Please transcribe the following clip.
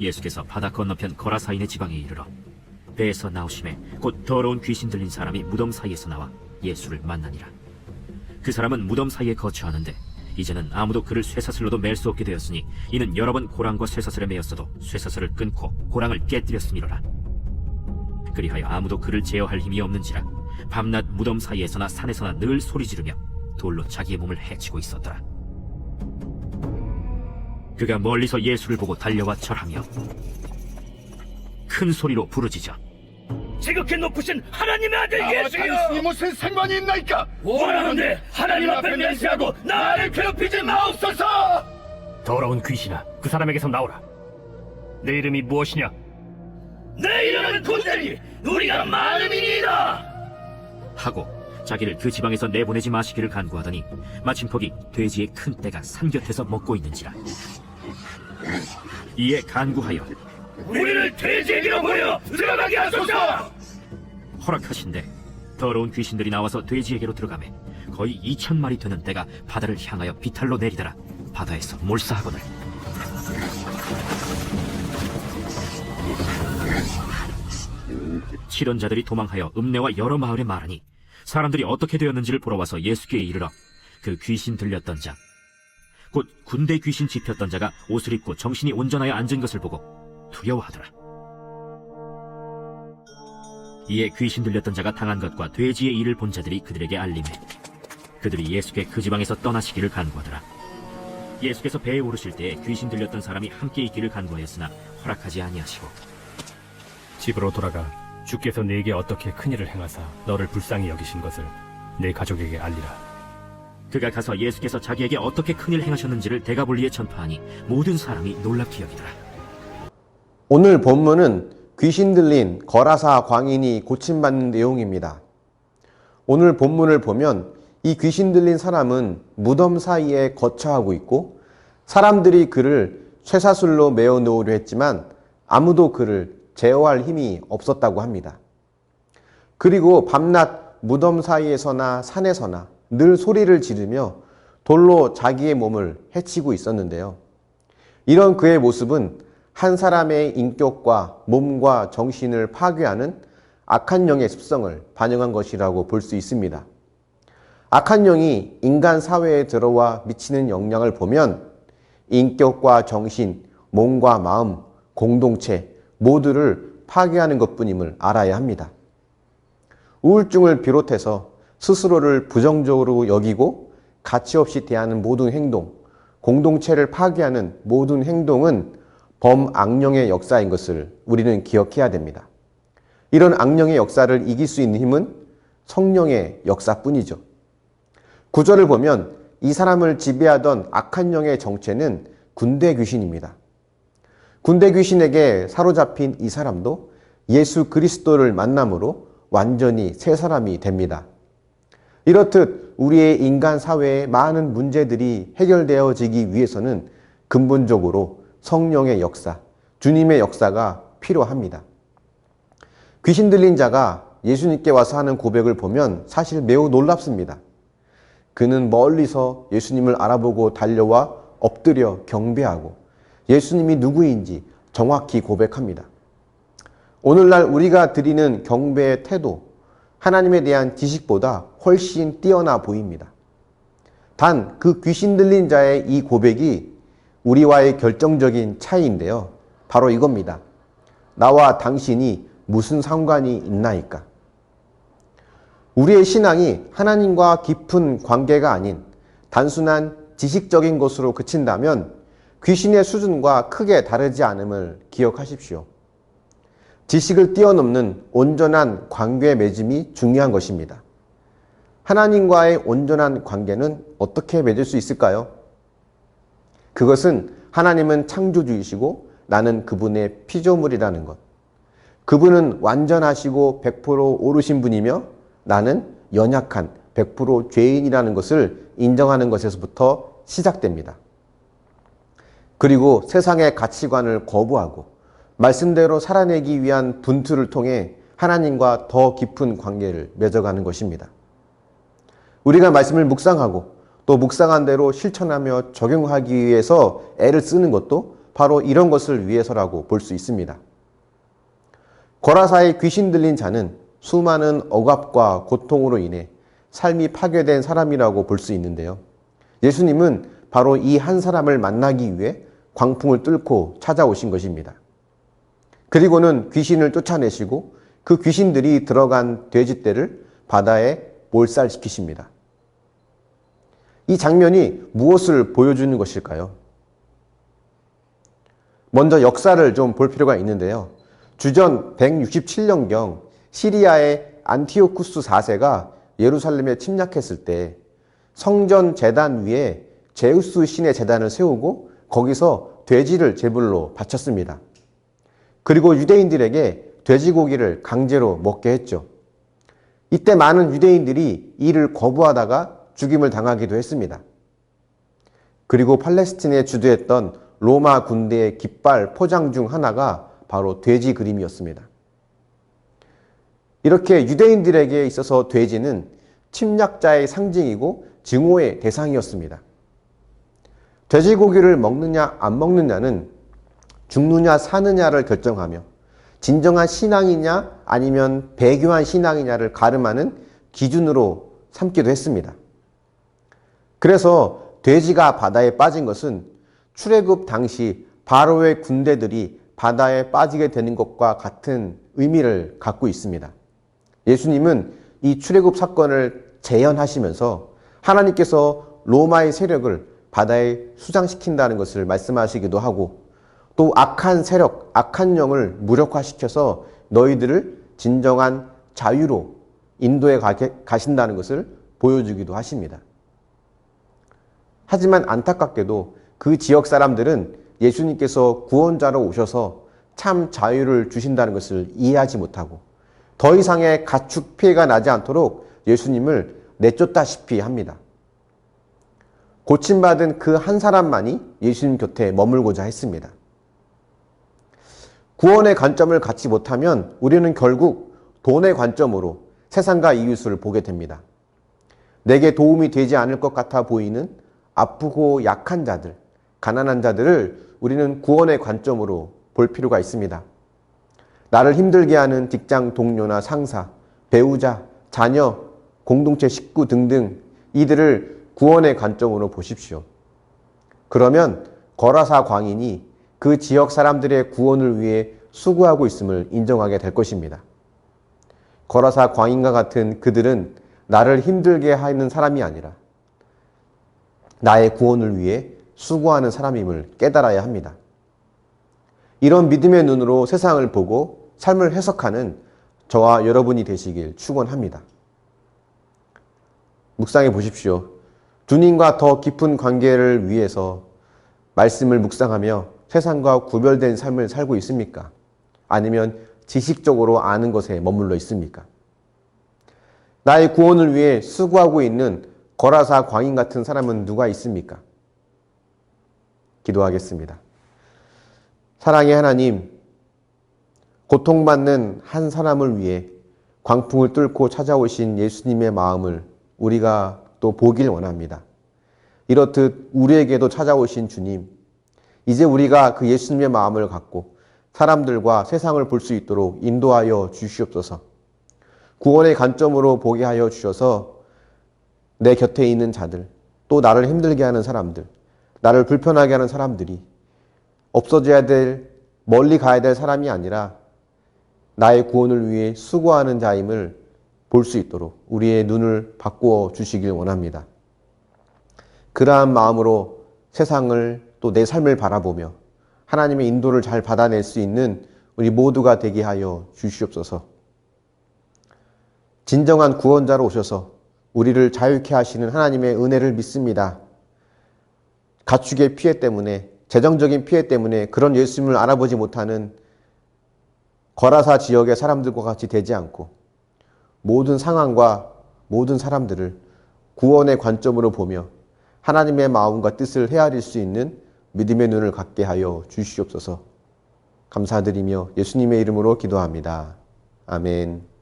예수께서 바다 건너편 거라사인의 지방에 이르러 배에서 나오심에 곧 더러운 귀신 들린 사람이 무덤 사이에서 나와 예수를 만나니라. 그 사람은 무덤 사이에 거처하는데 이제는 아무도 그를 쇠사슬로도 맬 수 없게 되었으니 이는 여러 번 고랑과 쇠사슬에 매였어도 쇠사슬을 끊고 고랑을 깨뜨렸음이로라. 그리하여 아무도 그를 제어할 힘이 없는지라 밤낮 무덤 사이에서나 산에서나 늘 소리 지르며 돌로 자기의 몸을 해치고 있었더라. 그가 멀리서 예수를 보고 달려와 절하며 큰 소리로 부르짖어 지극히 높으신 하나님의 아들 예수여 무슨 상관이 있나이까? 원하는데 하나님 앞에 맹세하고 나를 괴롭히지 마옵소서 더러운 귀신아, 그 사람에게서 나오라. 내 이름이 무엇이냐? 내 이름은 군대니 우리가 많음이니이다 하고 자기를 그 지방에서 내보내지 마시기를 간구하더니 마침 거기 돼지의 큰 떼가 산 곁에서 먹고 있는지라 이에 간구하여 우리를 돼지에게로 보여 들어가게 하소서! 허락하신대 더러운 귀신들이 나와서 돼지에게로 들어가매 거의 2천 마리 되는 떼가 바다를 향하여 비탈로 내리더라. 바다에서 몰사하거늘. 치던 자들이 도망하여 읍내와 여러 마을에 말하니 사람들이 어떻게 되었는지를 보러 와서 예수께 이르러 그 귀신 들렸던 자 곧 군대 귀신 집혔던 자가 옷을 입고 정신이 온전하여 앉은 것을 보고 두려워하더라 이에 귀신 들렸던 자가 당한 것과 돼지의 일을 본 자들이 그들에게 알림해 그들이 예수께 그 지방에서 떠나시기를 간구하더라 예수께서 배에 오르실 때에 귀신 들렸던 사람이 함께 있기를 간구하였으나 허락하지 아니하시고 집으로 돌아가 주께서 내게 어떻게 큰 일을 행하사 너를 불쌍히 여기신 것을 내 가족에게 알리라. 그가 가서 예수께서 자기에게 어떻게 큰일 행하셨는지를 대가볼리에 전파하니 모든 사람이 놀랍게 여기더라 오늘 본문은 귀신 들린 거라사 광인이 고침받는 내용입니다. 오늘 본문을 보면 이 귀신 들린 사람은 무덤 사이에 거처하고 있고 사람들이 그를 쇠사슬로 메어 놓으려 했지만 아무도 그를 제어할 힘이 없었다고 합니다. 그리고 밤낮 무덤 사이에서나 산에서나 늘 소리를 지르며 돌로 자기의 몸을 해치고 있었는데요. 이런 그의 모습은 한 사람의 인격과 몸과 정신을 파괴하는 악한 영의 습성을 반영한 것이라고 볼 수 있습니다. 악한 영이 인간 사회에 들어와 미치는 영향을 보면 인격과 정신, 몸과 마음, 공동체 모두를 파괴하는 것뿐임을 알아야 합니다. 우울증을 비롯해서 스스로를 부정적으로 여기고 가치 없이 대하는 모든 행동, 공동체를 파괴하는 모든 행동은 범악령의 역사인 것을 우리는 기억해야 됩니다. 이런 악령의 역사를 이길 수 있는 힘은 성령의 역사뿐이죠. 구절을 보면 이 사람을 지배하던 악한 영의 정체는 군대 귀신입니다. 군대 귀신에게 사로잡힌 이 사람도 예수 그리스도를 만남으로 완전히 새 사람이 됩니다. 이렇듯 우리의 인간 사회의 많은 문제들이 해결되어지기 위해서는 근본적으로 성령의 역사, 주님의 역사가 필요합니다. 귀신 들린 자가 예수님께 와서 하는 고백을 보면 사실 매우 놀랍습니다. 그는 멀리서 예수님을 알아보고 달려와 엎드려 경배하고 예수님이 누구인지 정확히 고백합니다. 오늘날 우리가 드리는 경배의 태도, 하나님에 대한 지식보다 훨씬 뛰어나 보입니다. 단 그 귀신 들린 자의 이 고백이 우리와의 결정적인 차이인데요. 바로 이겁니다. 나와 당신이 무슨 상관이 있나이까? 우리의 신앙이 하나님과 깊은 관계가 아닌 단순한 지식적인 것으로 그친다면 귀신의 수준과 크게 다르지 않음을 기억하십시오. 지식을 뛰어넘는 온전한 관계 맺음이 중요한 것입니다. 하나님과의 온전한 관계는 어떻게 맺을 수 있을까요? 그것은 하나님은 창조주이시고 나는 그분의 피조물이라는 것. 그분은 완전하시고 100% 오르신 분이며 나는 연약한 100% 죄인이라는 것을 인정하는 것에서부터 시작됩니다. 그리고 세상의 가치관을 거부하고 말씀대로 살아내기 위한 분투를 통해 하나님과 더 깊은 관계를 맺어가는 것입니다. 우리가 말씀을 묵상하고 또 묵상한 대로 실천하며 적용하기 위해서 애를 쓰는 것도 바로 이런 것을 위해서라고 볼 수 있습니다. 거라사의 귀신 들린 자는 수많은 억압과 고통으로 인해 삶이 파괴된 사람이라고 볼 수 있는데요. 예수님은 바로 이 한 사람을 만나기 위해 광풍을 뚫고 찾아오신 것입니다. 그리고는 귀신을 쫓아내시고 그 귀신들이 들어간 돼지떼를 바다에 몰살시키십니다. 이 장면이 무엇을 보여주는 것일까요? 먼저 역사를 좀 볼 필요가 있는데요. 주전 167년경 시리아의 안티오쿠스 4세가 예루살렘에 침략했을 때 성전 재단 위에 제우스 신의 재단을 세우고 거기서 돼지를 제물로 바쳤습니다. 그리고 유대인들에게 돼지고기를 강제로 먹게 했죠. 이때 많은 유대인들이 이를 거부하다가 죽임을 당하기도 했습니다. 그리고 팔레스틴에 주도했던 로마 군대의 깃발 포장 중 하나가 바로 돼지 그림이었습니다. 이렇게 유대인들에게 있어서 돼지는 침략자의 상징이고 증오의 대상이었습니다. 돼지고기를 먹느냐 안 먹느냐는 죽느냐 사느냐를 결정하며 진정한 신앙이냐 아니면 배교한 신앙이냐를 가름하는 기준으로 삼기도 했습니다. 그래서 돼지가 바다에 빠진 것은 출애굽 당시 바로의 군대들이 바다에 빠지게 되는 것과 같은 의미를 갖고 있습니다. 예수님은 이 출애굽 사건을 재현하시면서 하나님께서 로마의 세력을 바다에 수장시킨다는 것을 말씀하시기도 하고 또 악한 세력, 악한 영을 무력화시켜서 너희들을 진정한 자유로 인도에 가신다는 것을 보여주기도 하십니다. 하지만 안타깝게도 그 지역 사람들은 예수님께서 구원자로 오셔서 참 자유를 주신다는 것을 이해하지 못하고 더 이상의 가축 피해가 나지 않도록 예수님을 내쫓다시피 합니다. 고침받은 그 한 사람만이 예수님 곁에 머물고자 했습니다. 구원의 관점을 갖지 못하면 우리는 결국 돈의 관점으로 세상과 이웃을 보게 됩니다. 내게 도움이 되지 않을 것 같아 보이는 아프고 약한 자들, 가난한 자들을 우리는 구원의 관점으로 볼 필요가 있습니다. 나를 힘들게 하는 직장 동료나 상사, 배우자, 자녀, 공동체 식구 등등 이들을 구원의 관점으로 보십시오. 그러면 거라사 광인이 그 지역 사람들의 구원을 위해 수고하고 있음을 인정하게 될 것입니다. 거라사 광인과 같은 그들은 나를 힘들게 하는 사람이 아니라 나의 구원을 위해 수고하는 사람임을 깨달아야 합니다. 이런 믿음의 눈으로 세상을 보고 삶을 해석하는 저와 여러분이 되시길 축원합니다. 묵상해 보십시오. 주님과 더 깊은 관계를 위해서 말씀을 묵상하며 세상과 구별된 삶을 살고 있습니까? 아니면 지식적으로 아는 것에 머물러 있습니까? 나의 구원을 위해 수고하고 있는 거라사 광인 같은 사람은 누가 있습니까? 기도하겠습니다. 사랑의 하나님, 고통받는 한 사람을 위해 광풍을 뚫고 찾아오신 예수님의 마음을 우리가 또 보길 원합니다. 이렇듯 우리에게도 찾아오신 주님, 이제 우리가 그 예수님의 마음을 갖고 사람들과 세상을 볼 수 있도록 인도하여 주시옵소서. 구원의 관점으로 보게 하여 주셔서 내 곁에 있는 자들, 또 나를 힘들게 하는 사람들, 나를 불편하게 하는 사람들이 없어져야 될, 멀리 가야 될 사람이 아니라 나의 구원을 위해 수고하는 자임을 볼 수 있도록 우리의 눈을 바꾸어 주시길 원합니다. 그러한 마음으로 세상을 또 내 삶을 바라보며 하나님의 인도를 잘 받아낼 수 있는 우리 모두가 되게 하여 주시옵소서. 진정한 구원자로 오셔서 우리를 자유케 하시는 하나님의 은혜를 믿습니다. 가축의 피해 때문에, 재정적인 피해 때문에 그런 예수님을 알아보지 못하는 거라사 지역의 사람들과 같이 되지 않고 모든 상황과 모든 사람들을 구원의 관점으로 보며 하나님의 마음과 뜻을 헤아릴 수 있는 믿음의 눈을 갖게 하여 주시옵소서. 감사드리며 예수님의 이름으로 기도합니다. 아멘.